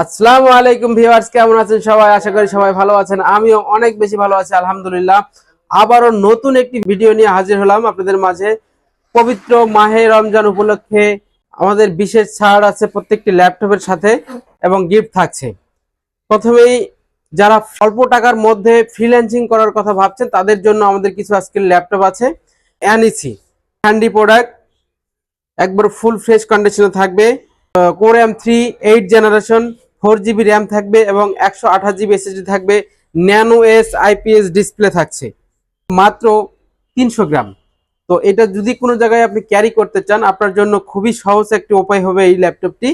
আসসালামু আলাইকুম ভিউয়ার্স, কেমন আছেন সবাই? আশা করি সবাই ভালো আছেন। আমিও অনেক বেশি ভালো আছি, আলহামদুলিল্লাহ। আবারও নতুন একটি ভিডিও নিয়ে হাজির হলাম আপনাদের মাঝে। পবিত্র মাহে রমজান উপলক্ষে আমাদের বিশেষ ছাড় আছে প্রত্যেকটি ল্যাপটপের সাথে এবং গিফট থাকছে। প্রথমেই যারা অল্প টাকার মধ্যে ফ্রিল্যান্সিং করার কথা ভাবছেন, তাদের জন্য আমাদের কিছু আজকের ল্যাপটপ আছে। অ্যানিসি হ্যান্ডি প্রোডাক্ট একবার ফুল ফ্রেশ কন্ডিশনে থাকবে। Core M three eight generation four GB RAM থাকবে এবং একশো আঠাশ জিবি এসএসডি থাকবে। ন্যানো এস আইপিএস ডিসপ্লে থাকছে। মাত্র তিনশো গ্রাম। তো এটা যদি কোনো জায়গায় আপনি ক্যারি করতে চান, আপনার জন্য খুবই সহজ একটি উপায় হবে এই ল্যাপটপটি।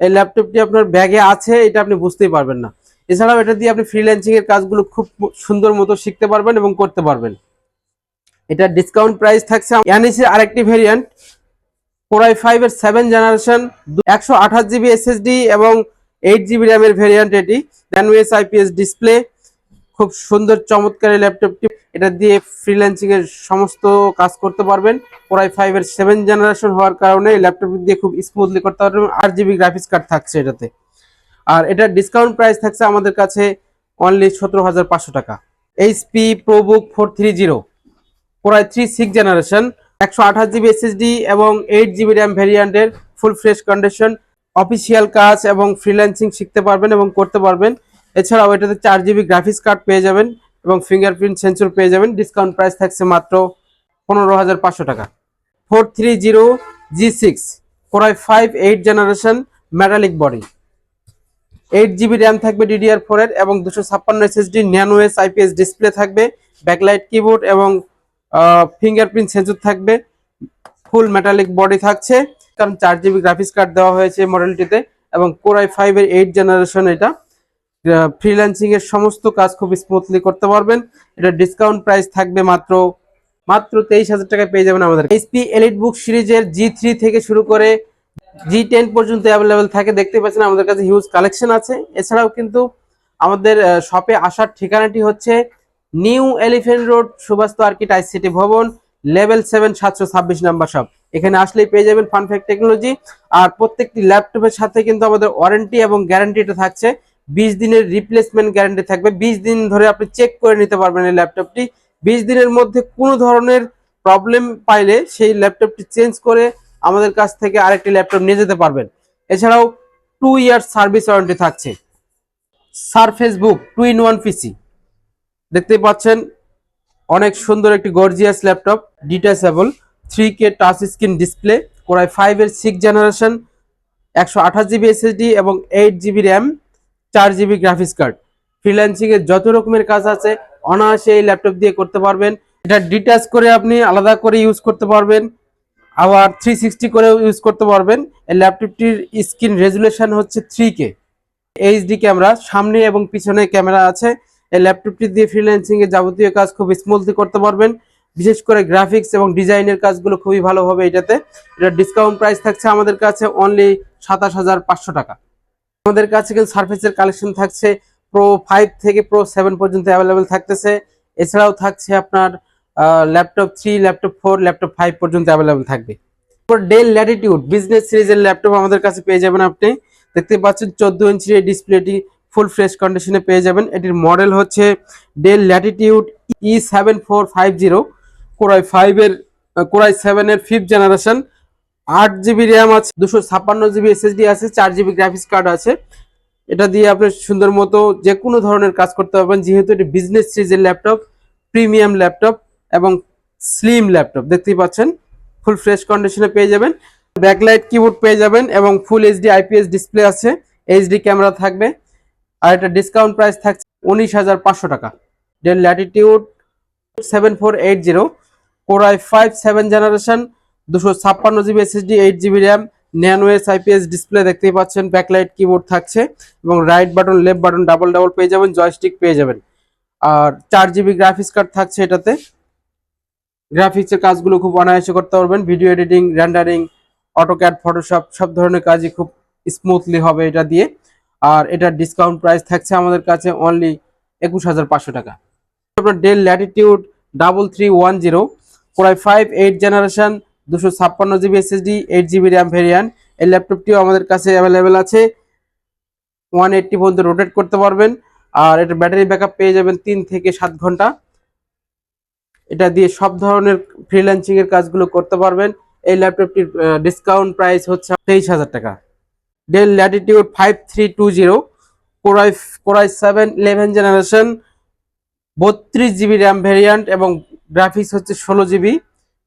এই ল্যাপটপটি আপনার ব্যাগে আছে, এটা আপনি বুঝতেই পারবেন না। এছাড়াও এটা দিয়ে আপনি ফ্রিল্যান্সিং এর কাজগুলো খুব সুন্দর মতো শিখতে পারবেন এবং করতে পারবেন। এটা ডিসকাউন্ট প্রাইস থাকছে। এনএসি আরেকটি ভেরিয়েন্ট কোরাই ফাইভ এর সেভেন জেনারেশন একশো আঠাশ জিবি এসএসডি এবং এইট জিবি র্যামের ভেরিয়েন্ট এটি। ন্যানোএস আইপিএস ডিসপ্লে খুব সুন্দর, চমৎকার এই ল্যাপটপটি এটা দিয়ে ফ্রিল্যান্সিং এর সমস্ত কাজ করতে পারবেন। কোরাই ফাইভ এর সেভেন জেনারেশন হওয়ার কারণে এই ল্যাপটপ দিয়ে খুব স্মুথলি করতে পারবেন। আট জিবি গ্রাফিক্স কার্ড থাকছে এটাতে। আর এটার ডিসকাউন্ট প্রাইস থাকছে আমাদের কাছে অনলি সতেরো হাজার পাঁচশো টাকা। HP ProBook four three zero core i three six generation একশো আঠাশ জিবি এসএসডি এবং এইট জিবি র্যাম ভ্যারিয়েন্টের ফুল ফ্রেশ কন্ডিশন অফিসিয়াল কাজ এবং ফ্রিল্যান্সিং শিখতে পারবেন এবং করতে পারবেন। এছাড়াও এটাতে চার জিবি গ্রাফিক্স কার্ড পেয়ে যাবেন এবং ফিঙ্গারপ্রিন্ট সেন্সর পেয়ে যাবেন। ডিসকাউন্ট প্রাইস থাকছে মাত্র পনেরো হাজার পাঁচশো টাকা। Four three zero G six core i five eight generation metallic body eight GB RAM থাকবে ডিডিআর ফোরের এবং দুশো ছাপ্পান্ন SSD nano S IPS display থাকবে ব্যাকলাইট কিবোর্ড এবং ফিঙ্গারপ্রিন্ট সেন্সর থাকবে। ফুল মেটালিক বডি থাকছে। কারণ চার জিবি গ্রাফিক্স কার্ড দেওয়া হয়েছে মডেলটিতে এবং কোরাই ফাইভ এর এইট জেনারেশন এটা। ফ্রিল্যান্সিং এর সমস্ত কাজ খুব স্মুথলি করতে পারবেন। এটা ডিসকাউন্ট প্রাইস থাকবে মাত্র মাত্র তেইশ হাজার টাকায় পেয়ে যাবেন আমাদের এইচপি এলিট বুক সিরিজের জি থ্রি থেকে শুরু করে জি টেন পর্যন্ত অ্যাভেলেবেল থাকে। দেখতে পাচ্ছেন আমাদের কাছে হিউজ কালেকশন আছে। এছাড়াও কিন্তু আমাদের শপে আসার ঠিকানাটি হচ্ছে new elephant Road Subastu Arcade ICT ভবন লেভেল সেভেন সাতশো ছাব্বিশ নাম্বার শপ এখানে আসলেই পেয়ে যাবেন ফানফ্যাক্ট টেকনোলজি আর প্রত্যেকটি ল্যাপটপের সাথে কিন্তু আমাদের ওয়ারেন্টি এবং গ্যারান্টিটা থাকছে। বিশ দিনের রিপ্লেসমেন্ট গ্যারান্টি থাকবে। বিশ দিন ধরে আপনি চেক করে নিতে পারবেন এই ল্যাপটপটি। বিশ দিনের মধ্যে কোনো ধরনের প্রবলেম পাইলে সেই ল্যাপটপটি চেঞ্জ করে আমাদের কাছ থেকে আরেকটি ল্যাপটপ নিয়ে যেতে পারবেন। এছাড়াও টু ইয়ার সার্ভিস ওয়ারেন্টি থাকছে। Surface Book two in one PC দেখতেই পাচ্ছেন, অনেক সুন্দর একটি gorgeous laptop detachable three K touch screen display core i five এর সিক্স জেনারেশন একশো আঠাশ জিবি এসএসডি এবং এইট জিবি র্যাম চার জিবি গ্রাফিক্স কার্ড ফ্রিল্যান্সিং এর যত রকমের কাজ আছে, অনায়াসে এই ল্যাপটপ দিয়ে করতে পারবেন। এটা ডিটাচ করে আপনি আলাদা করে ইউজ করতে পারবেন। আবার থ্রি সিক্সটি করেও ইউজ করতে পারবেন। এই ল্যাপটপটির স্ক্রিন রেজুলেশন হচ্ছে থ্রি কে এইচডি ক্যামেরা সামনে এবং পিছনে ক্যামেরা আছে। এই ল্যাপটপটি দিয়ে ফ্রিল্যান্সিং এর যাবতীয় কাজ খুব স্মুথলি করতে পারবেন। বিশেষ করে গ্রাফিক্স এবং ডিজাইনের কাজগুলো খুবই ভালো হবে এটাতে। এটা ডিসকাউন্ট প্রাইস থাকছে আমাদের কাছে অনলি সাতাশ হাজার পাঁচশো টাকা। আমাদের কাছে কিন্তু সার্ফেসের কালেকশন থাকছে প্রো ফাইভ থেকে প্রো সেভেন পর্যন্ত অ্যাভেলেবেল থাকতেছে। এছাড়াও থাকছে আপনার laptop three laptop four laptop five পর্যন্ত অ্যাভেলেবেল থাকবে। ডেল ল্যাটিটিউড বিজনেস সিরিজের ল্যাপটপ আমাদের কাছে পেয়ে যাবেন আপনি। দেখতে পাচ্ছেন চোদ্দ ইঞ্চির এই ডিসপ্লেটি ফুল ফ্রেশ কন্ডিশনে পেয়ে যাবেন। এটির মডেল হচ্ছে Dell Latitude E seven four five zero core i ফাইভের কোরাই সেভেনের ফিফথ জেনারেশন আট জিবি র্যাম আছে, দুশো ছাপ্পান্ন জিবি এসএসডি আছে, চার জিবি গ্রাফিক্স কার্ড আছে। এটা দিয়ে আপনি সুন্দর মতো যে কোনো ধরনের কাজ করতে পারবেন, যেহেতু এটি বিজনেস সিরিজের ল্যাপটপ প্রিমিয়াম ল্যাপটপ এবং স্লিম ল্যাপটপ দেখতেই পাচ্ছেন? ফুল ফ্রেশ কন্ডিশনে পেয়ে যাবেন। ব্যাকলাইট কিবোর্ড পেয়ে যাবেন এবং ফুল এইচডি আইপিএস ডিসপ্লে আছে এইচডি ক্যামেরা থাকবে। আর এটা ডিসকাউন্ট প্রাইস থাকছে উনিশ হাজার পাঁচশো টাকা। Dell Latitude seven four eight zero core i five seven generation দুশো ছাপ্পান্ন GB SSD eight GB RAM nano S IPS display দেখতেই পাচ্ছেন ব্যাকলাইট কিবোর্ড থাকছে এবং right button left button double double পেয়ে যাবেন জয়স্টিক পেয়ে যাবেন। আর চার জিবি গ্রাফিক্স কার্ড থাকছে এটাতে। গ্রাফিক্সের কাজগুলো খুব অনায়াসে করতে পারবেন video editing rendering AutoCAD Photoshop সব ধরনের কাজই খুব স্মুথলি হবে এটা দিয়ে। আর এটার ডিসকাউন্ট প্রাইস থাকছে আমাদের কাছে অনলি একুশ হাজার পাঁচশো টাকা। আপনার Dell Latitude double three one zero core i five eight generation দুশো ছাপ্পান্ন GB SSD eight GB RAM variant এই ল্যাপটপটিও আমাদের কাছে অ্যাভেলেবেল আছে। ওয়ান এইটটি পর্যন্ত রোটেট করতে পারবেন। আর এটা ব্যাটারি ব্যাকআপ পেয়ে যাবেন তিন থেকে সাত ঘণ্টা। এটা দিয়ে সব ধরনের ফ্রিল্যান্সিং এর কাজগুলো করতে পারবেন। এই ল্যাপটপটির ডিসকাউন্ট প্রাইস হচ্ছে তেইশ হাজার টাকা। Dell Latitude five three two zero core i core i seven eleven generation বত্রিশ জিবি র্যাম ভ্যারিয়ান্ট এবং গ্রাফিক্স হচ্ছে ষোলো জিবি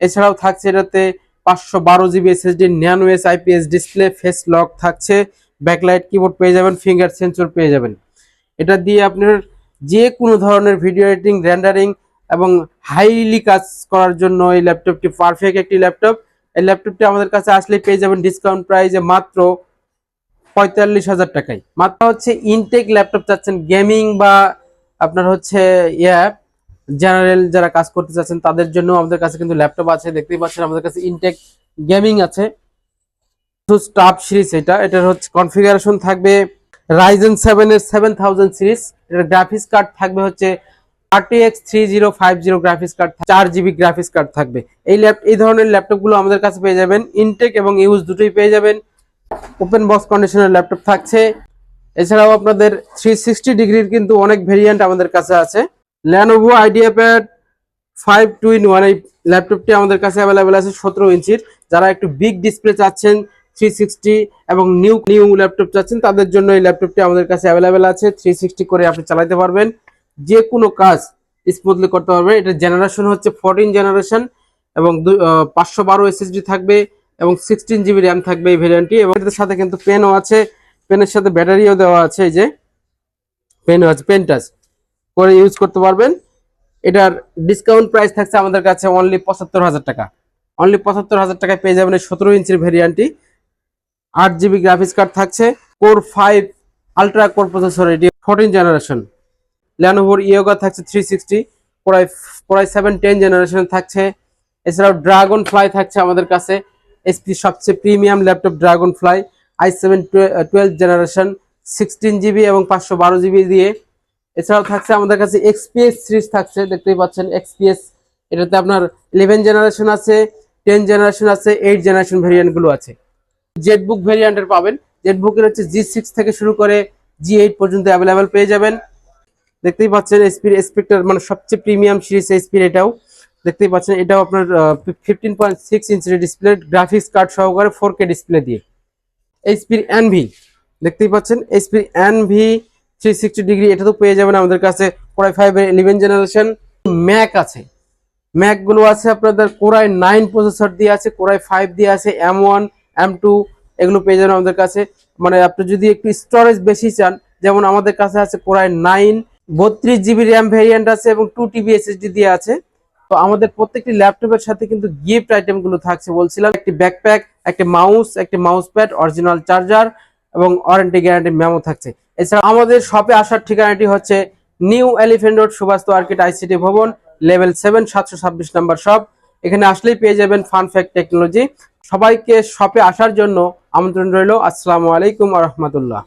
এছাড়াও থাকছে এটাতে পাঁচশো বারো GB SSD S IPS display face lock থাকছে। ব্যাকলাইট কিবোর্ড পেয়ে যাবেন ফিঙ্গার সেন্সর পেয়ে যাবেন। এটা দিয়ে আপনার যে কোনো ধরনের ভিডিও এডিটিং রেন্ডারিং এবং হাইলি কাজ করার জন্য এই ল্যাপটপটি পারফেক্ট একটি ল্যাপটপ এই ল্যাপটপটি আমাদের কাছে আসলে পেয়ে যাবেন ডিসকাউন্ট প্রাইসে মাত্র পঁয়তাল্লিশ হাজার টাকায়। মাত্র হচ্ছে ইনটেক ল্যাপটপ চাচ্ছেন গেমিং বা আপনার হচ্ছে ইয়া জেনারেল যারা কাজ করতে চাচ্ছেন, তাদের জন্য আমাদের কাছে কিন্তু ল্যাপটপ আছে, দেখতেই পাচ্ছেন আমাদের কাছে ইনটেক গেমিং আছে। স্টাফ সিরিজ এটা, এটার হচ্ছে কনফিগারেশন থাকবে রাইজেন সেভেন এর সেভেন থাউজেন্ড সিরিজ, এটার গ্রাফিক্স কার্ড থাকবে হচ্ছে RTX three zero five zero graphics card চার জিবি গ্রাফিক্স কার্ড থাকবে। এই ল্যাপ, এই ধরনের ল্যাপটপগুলো আমাদের কাছে পেয়ে যাবেন ইনটেক এবং ইউজ দুটোই পেয়ে যাবেন। ওপেন বক্স কন্ডিশনের ল্যাপটপ থাকছে। এছাড়াও আপনাদের থ্রি সিক্সটি ডিগ্রির কিন্তু অনেক ভেরিয়েন্ট আমাদের কাছে আছে। Lenovo IdeaPad five two in one এই ল্যাপটপটি আমাদের কাছে অ্যাভেলেবেল আছে সতেরো ইঞ্চির। যারা একটু বিগ ডিসপ্লে চাচ্ছেন থ্রি সিক্সটি এবং নিউ নিউ ল্যাপটপ চাচ্ছেন, তাদের জন্য এই ল্যাপটপটি আমাদের কাছে অ্যাভেলেবেল আছে। থ্রি সিক্সটি করে আপনি চালাতে পারবেন। যে কোনো কাজ স্মুথলি করতে পারবেন। এটা জেনারেশন হচ্ছে ফোরটিন জেনারেশন এবং পাঁচশো বারো এসএসডি থাকবে এবং সিক্সটিন জিবি র্যাম থাকবে এই ভেরিয়েন্টটি এবং এটার সাথে কিন্তু পেনও আছে। পেনের সাথে ব্যাটারিও দেওয়া আছে এই যে। পেনও আছে পেন টাচ করে ইউজ করতে পারবেন। এটার ডিসকাউন্ট প্রাইস থাকছে আমাদের কাছে অনলি পঁচাত্তর হাজার টাকা। অনলি পঁচাত্তর হাজার টাকায় পেয়ে যাবেন এই সতেরো ইঞ্চির ভেরিয়েন্টটি আট জিবি গ্রাফিক্স কার্ড থাকছে। Core five ultra core processor এটি ফোরটিন জেনারেশন ল্যানোভোর ইয়োগা থাকছে three sixty core i core i seven ten generation থাকছে। এছাড়াও ড্রাগন ফ্লাই থাকছে আমাদের কাছে। এসপি সবচেয়ে premium laptop Dragonfly i seven twelve generation sixteen GB এবং পাঁচশো বারো জিবি দিয়ে এছাড়াও থাকছে আমাদের কাছে এক্সপিএস সিরিজ থাকছে, দেখতেই পাচ্ছেন এক্সপিএস এটাতে আপনার ইলেভেন জেনারেশন আছে টেন জেনারেশন আছে এইট জেনারেশন ভেরিয়েন্টগুলো আছে। জেটবুক ভেরিয়েন্টের পাবেন। জেটবুকের হচ্ছে জি সিক্স থেকে শুরু করে জি এইট পর্যন্ত অ্যাভেলেবেল পেয়ে যাবেন। দেখতেই পাচ্ছেন এসপির স্পেক্টার মানে সবচেয়ে প্রিমিয়াম সিরিজ এসপির এটাও। দেখতেই পাচ্ছেন এটাও আপনার ফিফটিন পয়েন্ট সিক্স ইঞ্চির ডিসপ্লে গ্রাফিক্স কার্ড সহকারে ফোর কে ডিসপ্লে দিয়ে। এইচপির এনভি দেখতেই পাচ্ছেন এইচপির এনভি থ্রি সিক্সটি ডিগ্রি, এটা তো পেয়ে যাবেন আমাদের কাছে core i five eleven generation Mac আছে। ম্যাকগুলো আছে আপনাদের কোরাই নাইন প্রসেসর দিয়ে আছে কোরাই ফাইভ দিয়ে আছে এম ওয়ান এম টু এগুলো পেয়ে যাবেন আমাদের কাছে। মানে আপনি যদি একটু স্টোরেজ বেশি চান, যেমন আমাদের কাছে আছে কোরাই নাইন বত্রিশ জিবি র্যাম ভেরিয়েন্ট আছে এবং টু টিবি এসএসডি দিয়ে আছে। তো আমাদের প্রত্যেকটি ল্যাপটপের সাথে কিন্তু গিফট আইটেমগুলো থাকছে বলছিলাম। একটি ব্যাকপ্যাক একটি মাউস একটি মাউস প্যাড অরিজিনাল চার্জার এবং ওয়ারেন্টি গ্যারান্টি মেমো থাকছে। এছাড়া আমাদের শপে আসার ঠিকানাটি হচ্ছে new elephant road Subhash আর্কিট ICT ভবন লেভেল সেভেন সাতশো ছাব্বিশ নাম্বার শপ এখানে আসলেই পেয়ে যাবেন ফান ফ্যাক টেকনোলজি সবাইকে শপে আসার জন্য আমন্ত্রণ রইল। আসসালামু আলাইকুম রহমতুল্লাহ।